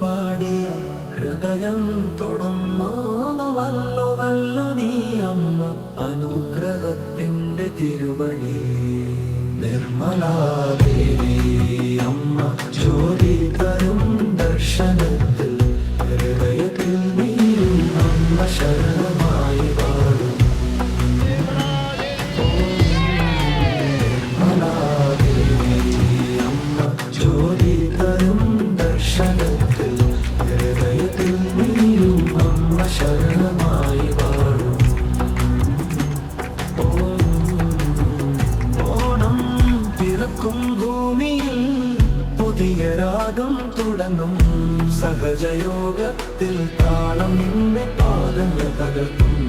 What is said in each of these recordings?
പാടി ഹൃദയം തൊടുന്നോവല്ലോ വല്ലോ നീ അമ്മ. അനുഗ്രഹത്തിന്റെ തിരുവഴി നിർമ്മലാദേവി അമ്മ ജ്യോതി രാഗം തുടങ്ങും. സഹജയോഗത്തിൽ താളം നിന്നെ പാദങ്ങൾ തകർക്കും.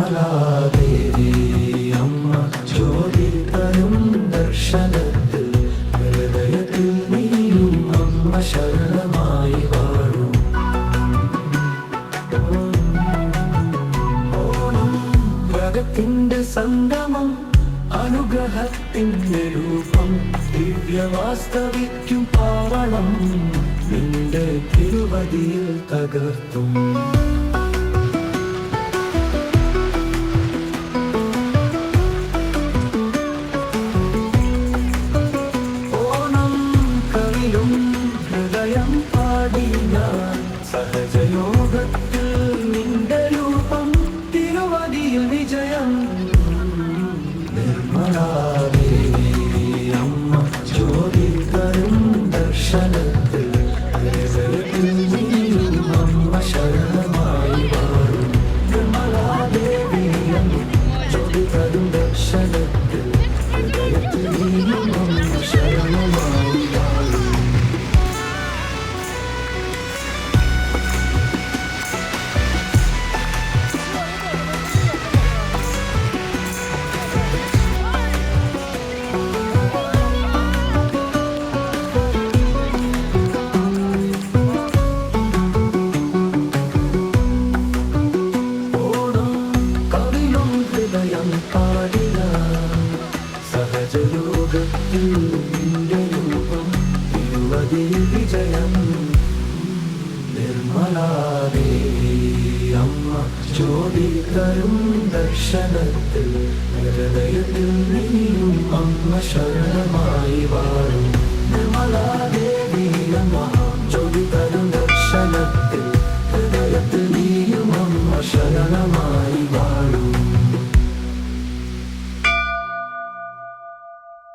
നിർമ്മലാദേവി അമ്മ ജ്യോതി തരും ദർശനത്തിൽ ഹൃദയത്തിൽ നീയും അമ്മ ശരണമായി വാഴും ഓണം സംഗമം അനുഗ്രഹത്തിന്റെ രൂപം ദിവ്യവാസ്തവിക്കും പാവണം നിന്റെ തിരുവതിയിൽ തകർത്തും. അമ്മ നിന്റെ രൂപം തിരുവതി വിജയം നിർമ്മലാദേവി അമ്മ ജ്യോതി തരും ദർശനത്തിൽ ഹൃദയത്തിൽ നീയും അമ്മ ശരണമായി വാഴും. നിർമ്മലാദേവി അമ്മ ജ്യോതി തരും ദർശനത്തിൽ ഹൃദയത്തിൽ നീയും അമ്മ ശരണമായി